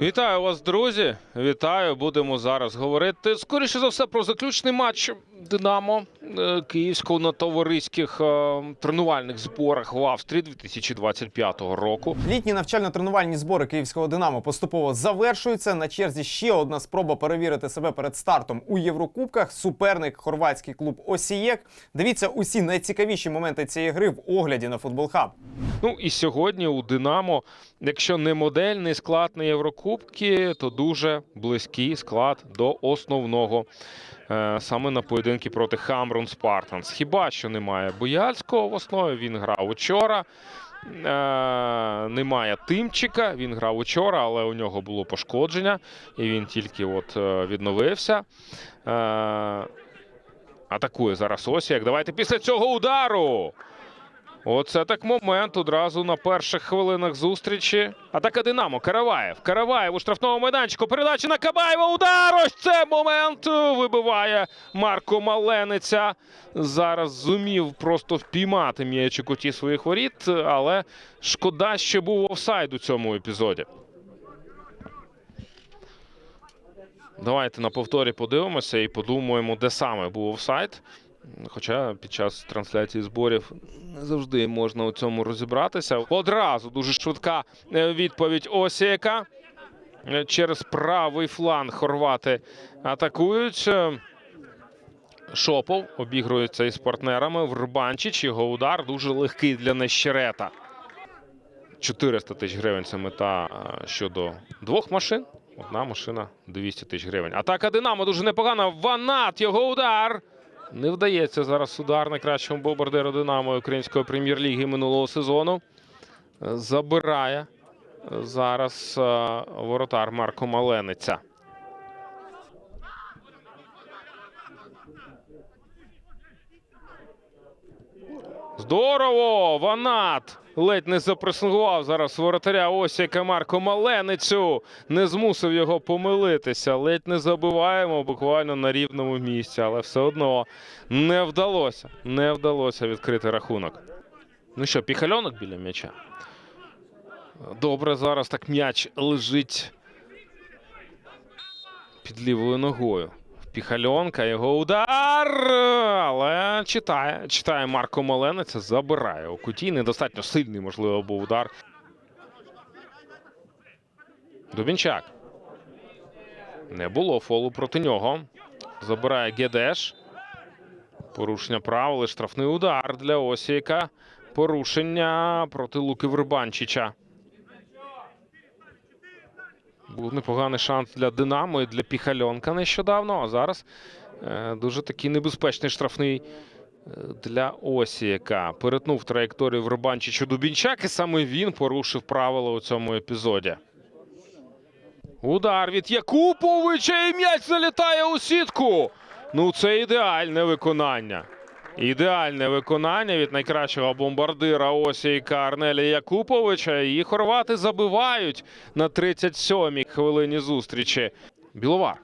Вітаю вас, друзі. Вітаю. Будемо зараз говорити скоріше за все про заключний матч Динамо е, Київського на товариських е, тренувальних зборах в Австрії 2025 року. Літні навчально-тренувальні збори київського Динамо поступово завершуються. На черзі ще одна спроба перевірити себе перед стартом у Єврокубках. Суперник хорватський клуб Осієк. Дивіться усі найцікавіші моменти цієї гри в огляді на футбол хаб. Ну і сьогодні у Динамо, якщо не модельний склад на Єврокубки, то дуже близький склад до основного. Е, Саме на поєдинки проти Хамрун Спартанс. Хіба що немає Бояльського в основі, він грав учора. Е, немає Тимчика, він грав учора, але у нього було пошкодження, і він тільки от е, відновився. Атакує зараз Осіяк. Давайте після цього удару. Оце так момент одразу на перших хвилинах зустрічі. Атака Динамо. Караваєв. Караваєв у штрафному майданчику. Передача на Кабаєва. Удар! Ось це момент вибиває Марко Малениця. Зараз зумів просто впіймати м'ячик у ті своїх воріт, але шкода, що був офсайд у цьому епізоді. Давайте на повторі подивимося і подумаємо, де саме був офсайд. Хоча під час трансляції зборів не завжди можна у цьому розібратися. Одразу дуже швидка е, відповідь Осіяка. Е, Через правий фланг хорвати атакують. Е, Шопов обігрується із партнерами. Врбанчич. Його удар дуже легкий для Нещерета. 400 тисяч гривень це мета щодо двох машин. Одна машина 200 тисяч гривень. Атака Динамо дуже непогана. Ванат. Його удар. Не вдається зараз удар найкращому бомбардиру Динамо української прем'єр-ліги минулого сезону. Забирає зараз е, воротар Марко Малениця. Здорово! Ванат! Ледь не запресингував зараз воротаря Осіка Марко Маленицю. Не змусив його помилитися. Ледь не забиваємо буквально на рівному місці, але все одно не вдалося. Не вдалося відкрити рахунок. Ну що, піхальонок біля м'яча. Добре, зараз так м'яч лежить під лівою ногою. Піхальонка, його удар. Але читає. Читає Марко Малениця, забирає у куті. Недостатньо сильний, можливо, був удар. Дубінчак. Не було фолу проти нього. Забирає Гедеш. Порушення правил штрафний удар для Осіяка. Порушення проти Луки Вербанчича. Був непоганий шанс для Динамо і для Піхальонка нещодавно. А зараз е, дуже такий небезпечний штрафний е, для Осіяка. Перетнув траєкторію Вербанчичу Дубінчак, і саме він порушив правила у цьому епізоді. Удар від Якуповича і м'яч залітає у сітку. Ну, це ідеальне виконання. Ідеальне виконання від найкращого бомбардира Осійка Арнеля Якуповича. І хорвати забивають на 37-й хвилині зустрічі. Біловар.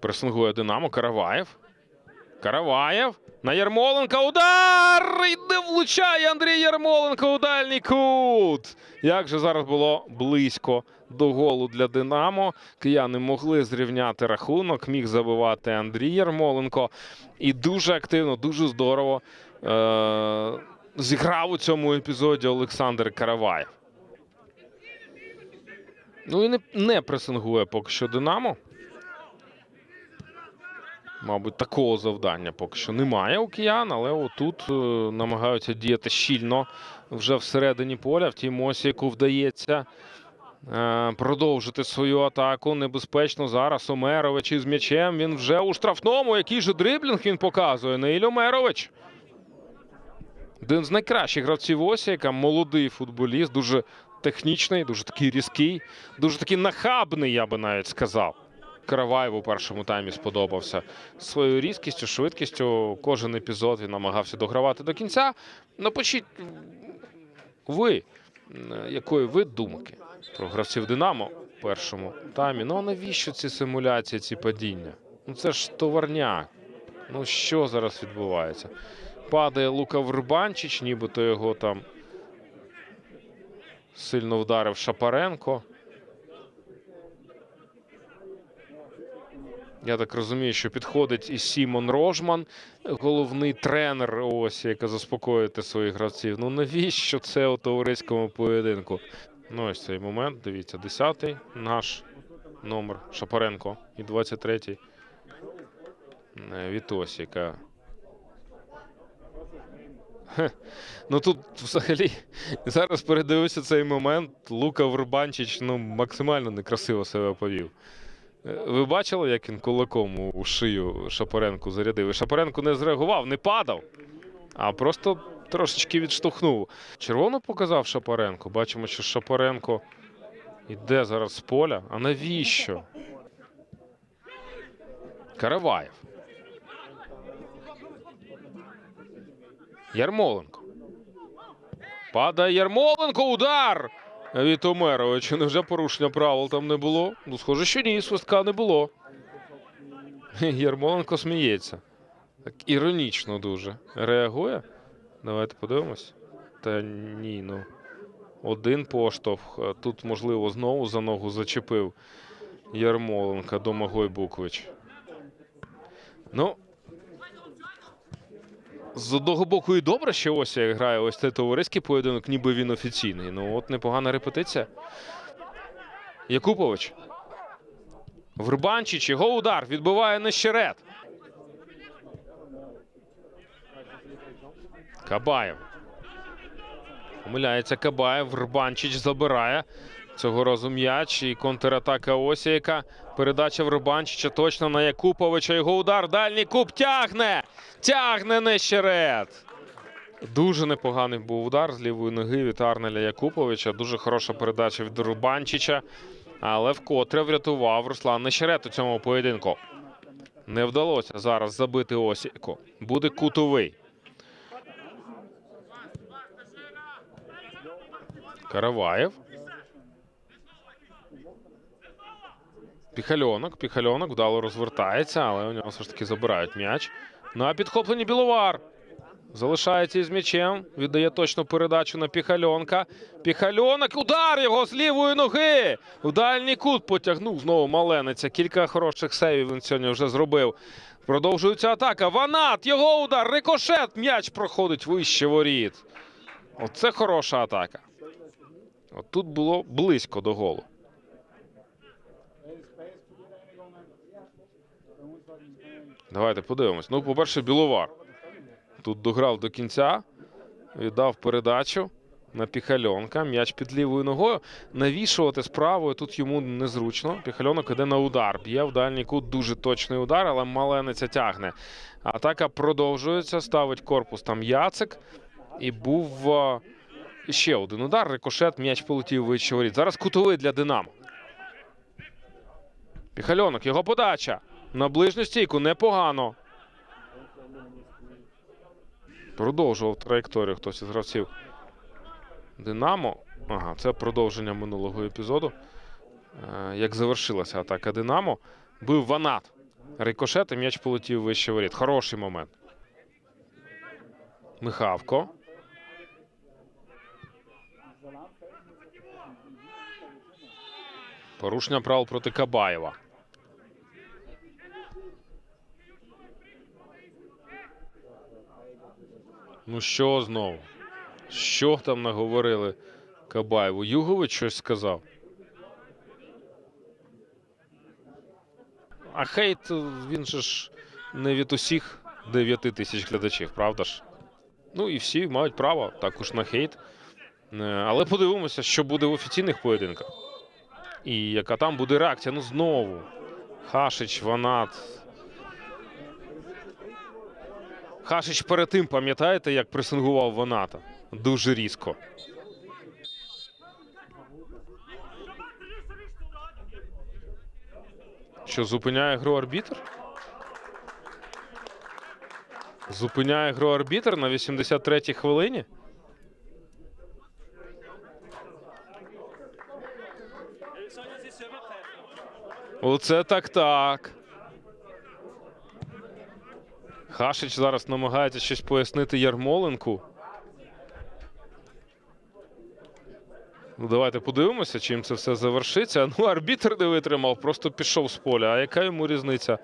Пресингує Динамо. Караваєв. Караваєв. На Ярмоленка. Удар! Влучає Андрій Ярмоленко у дальній кут. Як же зараз було близько до голу для Динамо. Кияни могли зрівняти рахунок. Міг забивати Андрій Ярмоленко. І дуже активно, дуже здорово е- зіграв у цьому епізоді Олександр Караваєв. Ну і не, не пресингує поки що Динамо. Мабуть, такого завдання поки що немає у киян, але отут е, намагаються діяти щільно вже всередині поля. Втім, Осіку вдається е, продовжити свою атаку. Небезпечно зараз Омерович із м'ячем. Він вже у штрафному. Який же дриблінг він показує? Наїль Омерович. Один з найкращих гравців Осіяка, молодий футболіст, дуже технічний, дуже такий різкий, дуже такий нахабний, я би навіть сказав. Караваєв у першому таймі сподобався своєю різкістю, швидкістю. Кожен епізод він намагався догравати до кінця. Напишіть ви, якої ви думки про гравців Динамо в першому таймі. Ну а навіщо ці симуляції, ці падіння? Ну це ж товарняк. Ну що зараз відбувається? падає Лука Вербанчич, нібито його там сильно вдарив Шапаренко. Я так розумію, що підходить і Сімон Рожман, головний тренер, ось яка заспокоїти своїх гравців. Ну навіщо це у товариському поєдинку? Ну, ось цей момент. Дивіться, 10-й наш номер Шапаренко і 23-й е. Хе. Ну тут взагалі зараз передивився цей момент. Лука Вербанчич ну, максимально некрасиво себе повів. Ви бачили, як він кулаком у- шию Шапаренку зарядив? І Шапаренко не зреагував, не падав, а просто трошечки відштовхнув. Червоно показав Шапаренко. Бачимо, що Шапаренко йде зараз з поля. А навіщо? Караваєв. Ярмоленко. Падає Ярмоленко. Удар! Від Омеровича. Невже порушення правил там не було? Ну, схоже, що ні, свистка не було. Ярмоленко сміється. Так іронічно дуже. Реагує? Давайте подивимось. Та ні, ну. Один поштовх. Тут, можливо, знову за ногу зачепив Ярмоленка Домагой Буквич. Ну. З одного боку і добре, що ось грає ось цей товариський поєдинок, ніби він офіційний. Ну от непогана репетиція. Якупович. Вербанчич, його удар відбиває Нещерет. Кабаєв. Помиляється Кабаєв. Вербанчич забирає. Цього разу м'яч і контратака Осіяка. Передача Вербанчича точно на Якуповича. Його удар. Дальній куб тягне. Тягне Нещерет. Дуже непоганий був удар з лівої ноги від Арнеля Якуповича. Дуже хороша передача від Рубанчича. Але вкотре врятував Руслан Нещерет у цьому поєдинку. Не вдалося зараз забити Осіку. Буде кутовий. Караваєв. Піхальонок. Піхальонок вдало розвертається, але у нього все ж таки забирають м'яч. На підхопленні Біловар. Залишається із м'ячем. Віддає точну передачу на Піхальонка. Піхальонок. Удар його з лівої ноги. В дальній кут потягнув знову Малениця. Кілька хороших сейвів він сьогодні вже зробив. Продовжується атака. Ванат. Його удар. Рикошет. М'яч проходить вище воріт. Оце хороша атака. От тут було близько до голу. Давайте подивимось. Ну, по-перше, Біловар. Тут дограв до кінця, віддав передачу на Піхальонка. М'яч під лівою ногою. Навішувати з правою тут йому незручно. Піхальонок іде на удар. Б'є в дальній кут дуже точний удар, але малениця тягне. Атака продовжується. Ставить корпус там Яцик. І був е, ще один удар. Рикошет, м'яч полетів вище воріт. Зараз кутовий для Динамо. Піхальонок, його подача. На ближню стійку непогано. Продовжував траєкторію хтось із гравців. Динамо. Ага, це продовження минулого епізоду. Е, Як завершилася атака Динамо. Бив Ванат. Рикошет і м'яч полетів вище воріт. Хороший момент. Михавко. Порушення правил проти Кабаєва. Ну що знову? Що там наговорили Кабаєву? Югович щось сказав. А хейт він же ж не від усіх 9 тисяч глядачів, правда ж? Ну і всі мають право також на хейт. Е, Але подивимося, що буде в офіційних поєдинках. І яка там буде реакція? Ну знову. Хашич, Ванат. Хашич перед тим, пам'ятаєте, як пресингував Ваната? Дуже різко. Що зупиняє гру арбітр? Зупиняє гру арбітр на 83-й хвилині? Оце так так. Хашич зараз намагається щось пояснити Ярмоленку. Ну, давайте подивимося, чим це все завершиться. Ну, арбітр не витримав, просто пішов з поля. А яка йому різниця?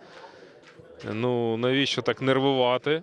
Ну, навіщо так нервувати?